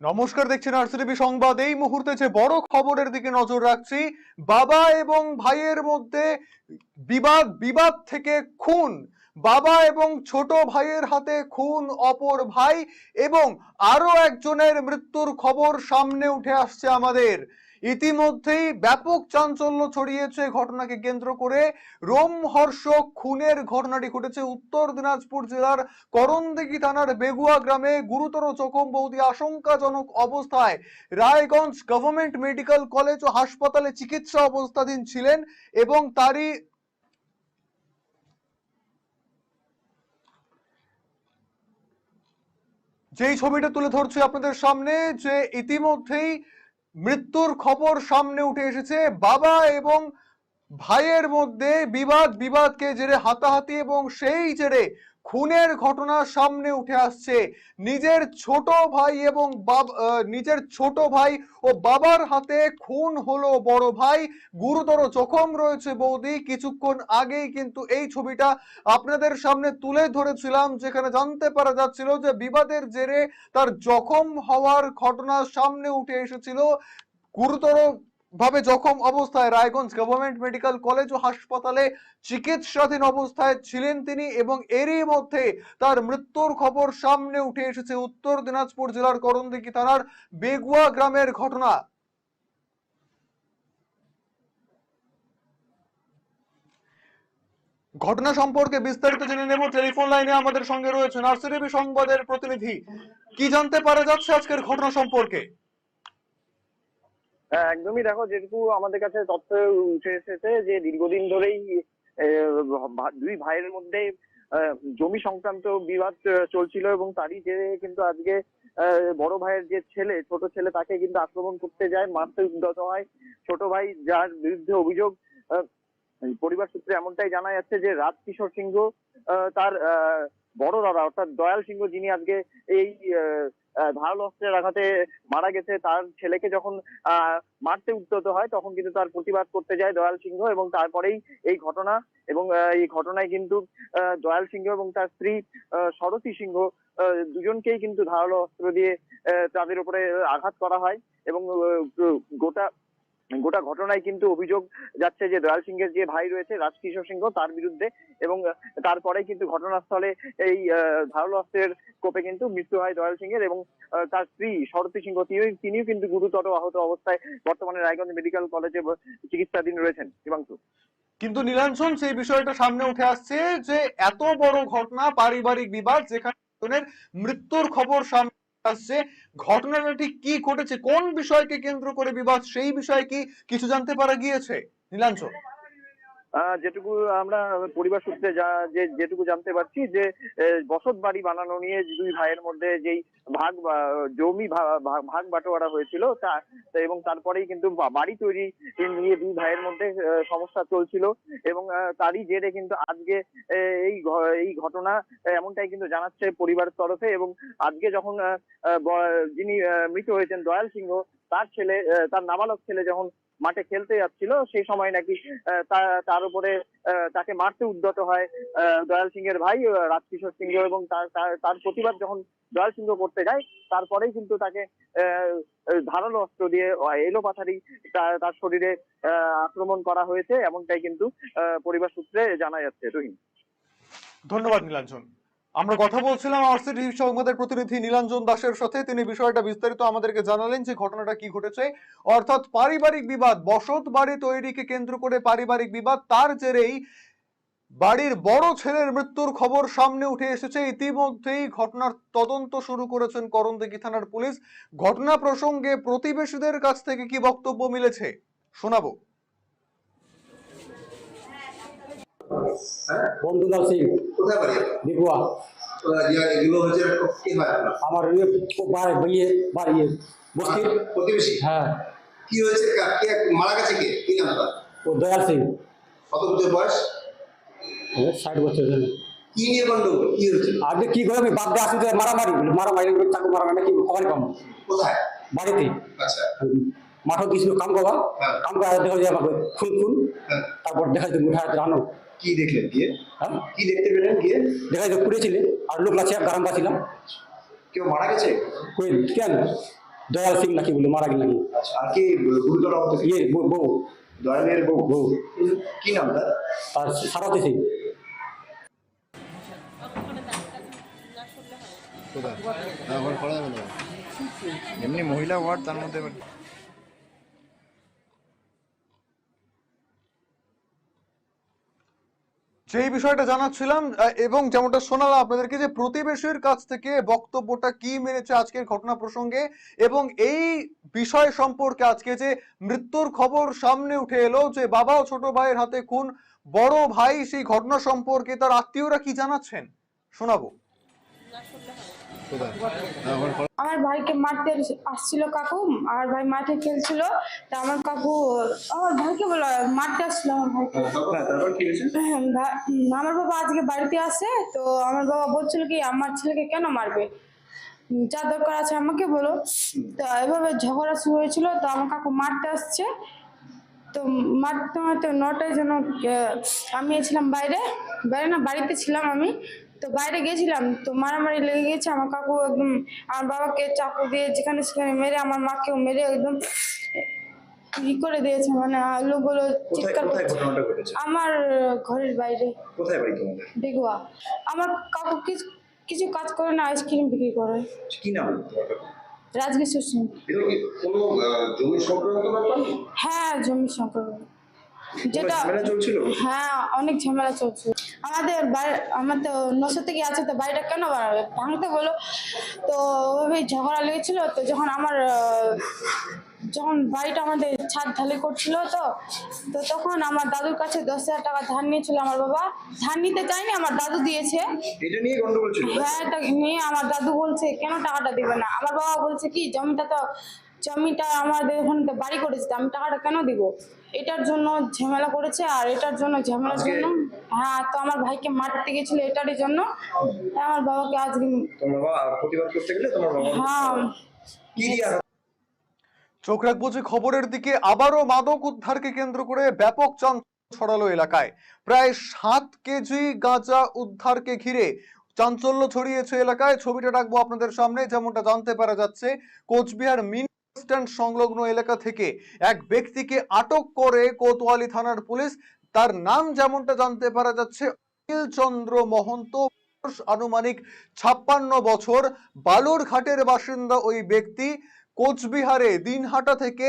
নমস্কার, দেখছেন আরসিটিভি সংবাদ। এই মুহূর্তে যে বড় খবরের দিকে নজর রাখছি, বাবা এবং ভাইয়ের মধ্যে বিবাদ বিবাদ থেকে খুন। বাবা এবং ছোট ভাইয়ের হাতে খুন, অপর ভাই এবং আরও একজনের মৃত্যুর খবর সামনে উঠে আসছে আমাদের। ইতিমধ্যেই ব্যাপক চাঞ্চল্য ছড়িয়েছে ঘটনাকে কেন্দ্র করে। রোমহর্ষক খুনের ঘটনাটি ঘটেছে উত্তর দিনাজপুর জেলার করণদিঘি থানার বেগুয়া গ্রামে। গুরুতর জখম বৌদি আশঙ্কাজনক অবস্থায় রায়গঞ্জ গভর্নমেন্ট মেডিকেল কলেজ ও হাসপাতালে চিকিৎসা অবস্থাধীন ছিলেন এবং তারই যেই ছবিটা তুলে ধরছি আপনাদের সামনে যে ইতিমধ্যেই মৃত্যুর খবর সামনে উঠে এসেছে। বাবা এবং ভাইয়ের মধ্যে বিবাদ, বিবাদকে জেরে হাতাহাতি এবং সেই জেরে খুনের ঘটনা সামনে উঠে আসছে। নিজের ছোট ভাই এবং নিজের ছোট ভাই ও বাবার হাতে খুন হলো বড় ভাই। গুরুতর জখম রয়েছে বৌদি। কিছুক্ষণ আগেই কিন্তু এই ছবিটা আপনাদের সামনে তুলে ধরেছিলাম, যেখানে জানতে পারা যাচ্ছিল যে বিবাদের জেরে তার জখম হওয়ার ঘটনা সামনে উঠে এসেছিল। গুরুতর ভাবে জখম অবস্থায় রায়গঞ্জ গভর্নমেন্ট মেডিকেল কলেজ ও হাসপাতালে চিকিৎসাধীন অবস্থায় ছিলেন তিনি এবং এরই মধ্যে তার মৃত্যুর খবর সামনে উঠে এসেছে উত্তর দিনাজপুর জেলার করণদিঘি থানার বেগুয়া গ্রামের ঘটনা। ঘটনা সম্পর্কে বিস্তারিত জেনে নেব। টেলিফোন লাইনে আমাদের সঙ্গে রয়েছে নার্সারিবি সংবাদের প্রতিনিধি। কি জানতে পারা যাচ্ছে আজকের ঘটনা সম্পর্কে? একদমই দেখো যেটুকু আমাদের কাছে তথ্য উঠে এসেছে যে দীর্ঘদিন ধরেই দুই ভাইয়ের মধ্যে জমি সংক্রান্ত বিবাদ চলছিল এবং তারই যে কিন্তু আজকে বড় ভাইয়ের যে ছেলে, ছোট ছেলে তাকে কিন্তু আক্রমণ করতে যায়, মারতে উদ্যত হয়। ছোট ভাই যার বিরুদ্ধে অভিযোগ পরিবার সূত্রে এমনটাই জানা যাচ্ছে যে রাজ কিশোর সিংহ তার বড় দাদা, অর্থাৎ দয়াল সিংহ যিনি আজকে এই ধারালো অস্ত্রের আঘাতে মারা গেছে, তার ছেলেকে যখন মারতে উদ্যত হয়, তখন কিন্তু তার প্রতিবাদ করতে যায় দয়াল সিংহ এবং তারপরেই এই ঘটনা এবং এই ঘটনায় কিন্তু দয়াল সিংহ এবং তার স্ত্রী সরসী সিংহ দুজনকেই কিন্তু ধারালো অস্ত্র দিয়ে তাদের উপরে আঘাত করা হয় এবং গোটা গোটা ঘটনায় কিন্তু অভিযোগ যাচ্ছে যে দয়াল সিংহের যে ভাই রয়েছে রাজকিশোর সিংহ তার বিরুদ্ধে এবং তারপরে কিন্তু ঘটনাস্থলে এই ধারালো অস্ত্রের কোপে কিন্তু মৃত্যু হয় দয়াল সিংহের এবং তার স্ত্রী শরতী সিংহ তিনি তিনিও কিন্তু গুরুতর আহত অবস্থায় বর্তমানে রায়গঞ্জ মেডিকেল কলেজে চিকিৎসাধীন রয়েছেন। হিমাংশু কিন্তু নীলাঞ্জন সেই বিষয়টা সামনে উঠে আসছে যে এত বড় ঘটনা, পারিবারিক বিবাদ যেখানে মৃত্যুর খবর সামনে আসছে। ঘটনাটা ঠিক কি ঘটেছে, কোন বিষয়কে কেন্দ্র করে বিবাদ, সেই বিষয়ে কি কিছু জানতে পারা গিয়েছে? নীলাঞ্চল। যেটুকু আমরা পরিবার সূত্রে যা, যে, যেটুকু জানতে পারছি যে বসত বাড়ি বানানো নিয়ে দুই ভাইয়ের মধ্যে যেই ভাগ জমি ভাগ বাটোয়ারা হয়েছিল, তা এবং তারপরেই কিন্তু বাড়ি তৈরি নিয়ে দুই ভাইয়ের মধ্যে সমস্যা চলছিল এবং তারই জেরে কিন্তু আজকে এই এই ঘটনা এমনটাই কিন্তু জানাচ্ছে পরিবারের তরফে এবং আজকে যখন যিনি মৃত হয়েছেন, দয়াল সিংহ তার ছেলে তার নাবালক ছেলে যখন মাঠে খেলতে যাচ্ছিল, সেই সময় নাকি তার উপরে তাকে মারতে উদ্যত হয় দয়াল সিং এর ভাই রাজকিশোর সিংহ এবং তার প্রতিবাদ যখন দয়াল সিংহ করতে যায়, তারপরেই কিন্তু তাকে ধারালো অস্ত্র দিয়ে এলো পাথারি তার শরীরে আক্রমণ করা হয়েছে, এমনটাই কিন্তু পরিবার সূত্রে জানা যাচ্ছে। রহিম। ধন্যবাদ নীলাঞ্জন। আমরা কথা বলছিলাম আরসিটি সংবাদের প্রতিনিধি নীলাঞ্জন দাসের সাথে। তিনি বিষয়টা বিস্তারিত আমাদেরকে জানালেন যে ঘটনাটা কি ঘটেছে। অর্থাৎ পারিবারিক বিবাদ, বসত বাড়ি তৈরিকে কেন্দ্র করে পারিবারিক বিবাদ, তার জেরেই বাড়ির বড় ছেলের মৃত্যুর খবর সামনে উঠে এসেছে। ইতিমধ্যেই ঘটনার তদন্ত শুরু করেছেন করণদিঘি থানার পুলিশ। ঘটনা প্রসঙ্গে প্রতিবেশীদের কাছ থেকে কি বক্তব্য মিলেছে? শোনাবো। বন্ধুলাল সিং। কোথায় বাড়ি ডিগুয়া ওরা যে- এগুলো হচ্ছে কি আপনার? আমার ইয়ে বাড়ি ইয়ে বাড়ি ইয়ে বস্তির প্রতিবেশী? হ্যাঁ। কি হয়েছে? কে মারা গেছে কে? কি নাম ও দয়াল সিং। কত বছর বয়স? ষাট বছর কি নিয়ে গন্ডগোল কি হয়েছিল কি করে আমি বাদ দিয়ে আসি তো মারামারি মারামারি চাকু মারামারি কি খবর কম? কোথায়? বাড়িতে। আচ্ছা। মাঠও দিয়েছিল কাম করবা হ্যাঁ। কাম করা দেখা যায় আমাকে খুন খুন। হ্যাঁ। তারপর দেখা যায় মুঠা রানো। কি দেখলেন গিয়ে? হ্যাঁ। কি দেখতে পেলেন গিয়ে? দেখা যায় পুড়েছিলে আর লোক লাগছে গারাম পাচ্ছিলাম কেউ মারা গেছে? কই কেন? দয়াল সিং নাকি বলে মারা গেল নাকি আচ্ছা আর কি গুরুতর ছিল? ইয়ে বউ বউ। দয়ালের বউ। বউ। কি নাম তার? তার সারাতে সিং। কোথায়? না ওখানে করা যাবে এমনি মহিলা ওয়ার্ড তার মধ্যে যেই বিষয়টা জানাচ্ছিলাম এবং যেমনটা শোনালাম আপনাদেরকে যে প্রতিবেশীর কাছ থেকে বক্তব্যটা কি মেনেছে আজকের ঘটনা প্রসঙ্গে, এবং এই বিষয় সম্পর্কে আজকে যে মৃত্যুর খবর সামনে উঠে এলো যে বাবা ও ছোট ভাইয়ের হাতে খুন, বড় ভাই সেই ঘটনা সম্পর্কে তার আত্মীয়রা কি জানাচ্ছেন? শোনাবো। আমার ভাইকে মারতে আসছিল কাকু আমার ভাই মাঠে খেলছিল তা আমার কাকু আমার ভাইকে বলো মারতে আসছিল আমার ভাইকে। হ্যাঁ ভা- আমার বাবা আজকে বাড়িতে আসে তো আমার বাবা বলছিল কি আমার ছেলেকে কেন মারবে? যা দরকার আছে আমাকে বলো। তো এভাবে ঝগড়া শুরু হয়েছিল তো আমার কাকু মারতে আসছে। তো মারতে মারতে নটায় যেন আমি ছিলাম বাইরে বাইরে না বাড়িতে ছিলাম আমি। তো বাইরে গেছিলাম তো মারামারি লেগে গেছে আমার কাকু একদম আমার বাবাকে চাকু দিয়ে যেখানে সেখানে মেরে আমার মাকেও মেরে একদম ই করে দিয়েছে মানে লোকগুলো চিৎকার আমার ঘরের বাইরে। কোথায় বাড়ি তোমাদের? বেগুয়া। আমার কাকু কিছু কিছু কাজ করে না আইসক্রিম বিক্রি করে। কি নাম রাজকিশোর সিং জমি সংক্রান্ত হ্যাঁ জমি সংক্রমণ যেটা হ্যাঁ অনেক ঝামেলা চলছে আমাদের আমার তো নশো থেকে আছে তো বাড়িটা কেন বাড়াবে ভাঙতে বলো তো ওইভাবে ঝগড়া লেগেছিল তো যখন আমার যখন বাড়িটা আমাদের ছাদ ঢালি করছিল তো তো তখন আমার দাদুর কাছে দশ হাজার টাকা ধার নিয়েছিল আমার বাবা। ধার নিতে চাইনি আমার দাদু দিয়েছে। নিয়ে হ্যাঁ এটা নিয়ে আমার দাদু বলছে কেন টাকাটা দিবে না? আমার বাবা বলছে কি জমিটা তো জমিটা আমাদের ওখানে তো বাড়ি করেছে আমি টাকাটা কেন দিব? এটার জন্য ঝামেলা করেছে আর এটার জন্য ঝামেলার জন্য হ্যাঁ তো আমার ভাইকে মারতে গেছিল এটারই জন্য। আমার বাবাকে আজকে তোমার বাবা প্রতিবাদ করতে গেলে তোমার বাবা হ্যাঁ। চোখ রাখব যে খবরের দিকে আবারও মাদক উদ্ধারকে কেন্দ্র করে ব্যাপক চাঞ্চল্য ছড়ালো এলাকায়। প্রায় সাত কেজি গাঁজা উদ্ধারকে ঘিরে চাঞ্চল্য ছড়িয়েছে এলাকায়। ছবিটা রাখব আপনাদের সামনে যেমনটা জানতে পারা যাচ্ছে কোচবিহার মিনি স্ট্যান্ড সংলগ্ন এলাকা থেকে এক ব্যক্তিকে আটক করে কোতোয়ালি থানার পুলিশ। তার নাম যেমনটা জানতে পারা যাচ্ছে অনিল চন্দ্র মহন্ত আনুমানিক ছাপ্পান্ন বছর। বালুরঘাটের বাসিন্দা ওই ব্যক্তি কোচবিহারে দিনহাটা থেকে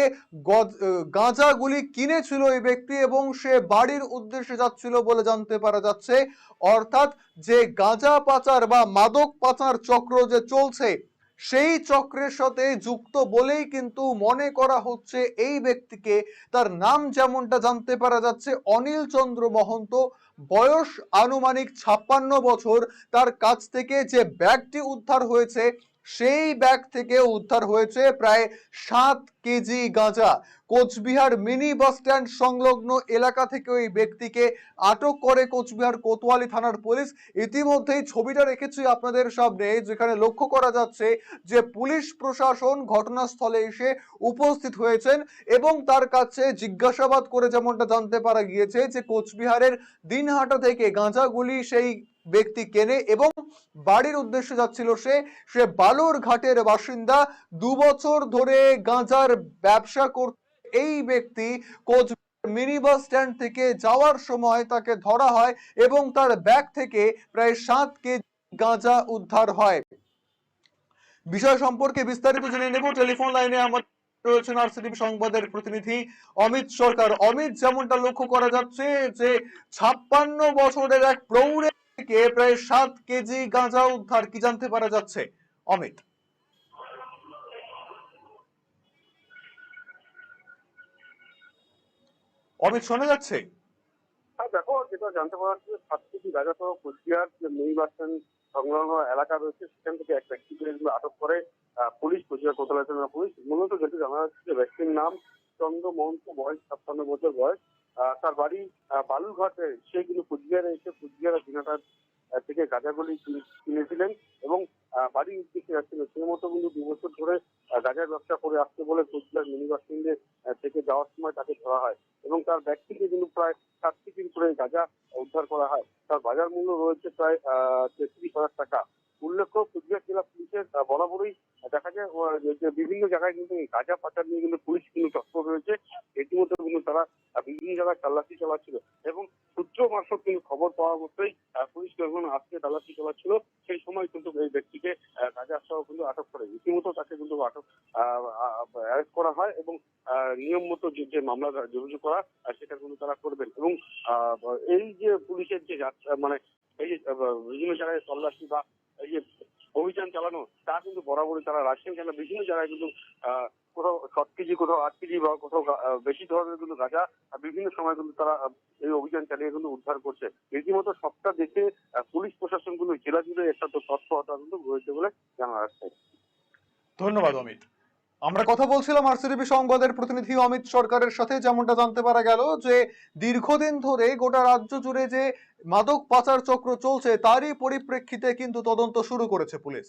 গাঁজাগুলি কিনেছিল এই ব্যক্তি এবং সে বাড়ির উদ্দেশ্যে যাচ্ছিল বলে জানতে পারা যাচ্ছে। অর্থাৎ যে গাঁজা পাচার বা মাদক পাচার চক্র যে চলছে সেই চক্রের সাথে যুক্ত বলেই কিন্তু মনে করা হচ্ছে এই ব্যক্তিকে। তার নাম যেমনটা জানতে পারা যাচ্ছে, অনিল চন্দ্র মহন্ত, বয়স আনুমানিক ছাপ্পান্ন বছর। তার কাছ থেকে যে ব্যাগটি উদ্ধার হয়েছে সেই ব্যাগ থেকে উদ্ধার হয়েছে প্রায় সাত কেজি গাঁজা। কোচবিহার মিনি বাস স্ট্যান্ড সংলগ্ন এলাকা থেকে ওই ব্যক্তিকে আটক করে কোচবিহার কোতোয়ালি থানার পুলিশ। ইতিমধ্যেই ছবিটা রেখেছি আপনাদের সামনে, যেখানে লক্ষ্য করা যাচ্ছে যে পুলিশ প্রশাসন ঘটনাস্থলে এসে উপস্থিত হয়েছেন এবং তার কাছে জিজ্ঞাসাবাদ করে যেমনটা জানতে পারা গিয়েছে যে কোচবিহারের দিনহাটা থেকে গাঁজাগুলি সেই ব্যক্তি কেনে এবং বাড়ির উদ্দেশ্যে যাচ্ছিল সে সে বালুর ঘাটের বাসিন্দা। দু বছর ধরে গাঁজার ব্যবসা করতে। এই ব্যক্তি কোচ মিনি বাস স্ট্যান্ড থেকে যাওয়ার সময় তাকে ধরা হয় এবং তার ব্যাগ থেকে প্রায় সাত কেজি গাঁজা উদ্ধার হয়। বিষয় সম্পর্কে বিস্তারিত জেনে নেব। টেলিফোন লাইনে আমার রয়েছেন আরসিটিভি সংবাদের প্রতিনিধি অমিত সরকার। অমিত, যেমনটা লক্ষ্য করা যাচ্ছে যে ছাপ্পান্ন বছরের এক প্রৌঢ় থেকে প্রায় সাত কেজি গাঁজা উদ্ধার কি জানতে পারা যাচ্ছে? অমিত। অমিত, শোনা যাচ্ছে? হ্যাঁ দেখো, যেটা জানতে পারা যাচ্ছে সাত কেজি গাঁজা কুচবিহার মিনি বাস স্ট্যান্ড সংলগ্ন এলাকা রয়েছে, সেখান থেকে এক ব্যক্তিকে আটক করে পুলিশ কুচবিহার কোতলা পুলিশ। মূলত যেটা জানা যাচ্ছে যে ব্যক্তির নাম চন্দ্র মহন্ত বয়স ছাপ্পান্ন বছর বয়স। তার বাড়ি বালুরঘাটে। সে কিন্তু কুচবিহারে এসে কুচবিহার দিনাটার থেকে গাঁজাগুলি কিনে- কিনেছিলেন এবং বাড়ির উদ্দেশ্যে যাচ্ছিল। সেই মতো কিন্তু দু বছর ধরে গাঁজার ব্যবসা করে আসছে বলে কুচবিহার মিনি বাস স্ট্যান্ডে থেকে যাওয়ার সময় তাকে ধরা হয় এবং তার ব্যাগ থেকে কিন্তু প্রায় সাত কেজি করে গাঁজা উদ্ধার করা হয়। তার বাজার মূল্য রয়েছে প্রায় তেত্রিশ হাজার টাকা। উল্লেখ্য, কুচবিহার জেলা পুলিশের বরাবরই দেখা যায় যে- বিভিন্ন জায়গায় কিন্তু গাঁজা পাচার নিয়ে কিন্তু পুলিশ কিন্তু তৎপর রয়েছে। ইতিমধ্যে কিন্তু তারা বিভিন্ন জায়গায় তল্লাশি চালাচ্ছিল এবং সূত্র মারফত কিন্তু খবর পাওয়া মাত্রই আহ, পুলিশ যখন আজকে তল্লাশি চালাচ্ছিল। সেই সময় কিন্তু এই ব্যক্তিকে গাঁজা সহ কিন্তু আটক করে। রীতিমতো তাকে কিন্তু আটক অ্যারেস্ট করা হয় এবং নিয়ম মতো যে মামলা রুজু করা সেটা কিন্তু তারা করবেন। এবং এই যে পুলিশের যে মানে এই যে বিভিন্ন জায়গায় তল্লাশি বা এই যে অভিযান চালানো, তা কিন্তু বরাবরই তারা রাখছেন কেন বিভিন্ন জায়গায় কিন্তু কোথাও সাত কেজি, কোথাও আট কেজি বা কোথাও বেশি ধরনের কিন্তু গাঁজা বিভিন্ন সময় কিন্তু তারা এই অভিযান চালিয়ে কিন্তু উদ্ধার করছে। রীতিমতো সবটা দেখে পুলিশ প্রশাসন কিন্তু জেলা জুড়ে একটা তৎপরতা কিন্তু রয়েছে বলে জানা যাচ্ছে। ধন্যবাদ অমিত। আমরা কথা বলছিলাম আরসিটিভি সংবাদের প্রতিনিধি অমিত সরকারের সাথে, যেমনটা জানতে পারা গেল যে দীর্ঘদিন ধরে গোটা রাজ্য জুড়ে যে মাদক পাচার চক্র চলছে, তারই পরিপ্রেক্ষিতে কিন্তু তদন্ত শুরু করেছে পুলিশ।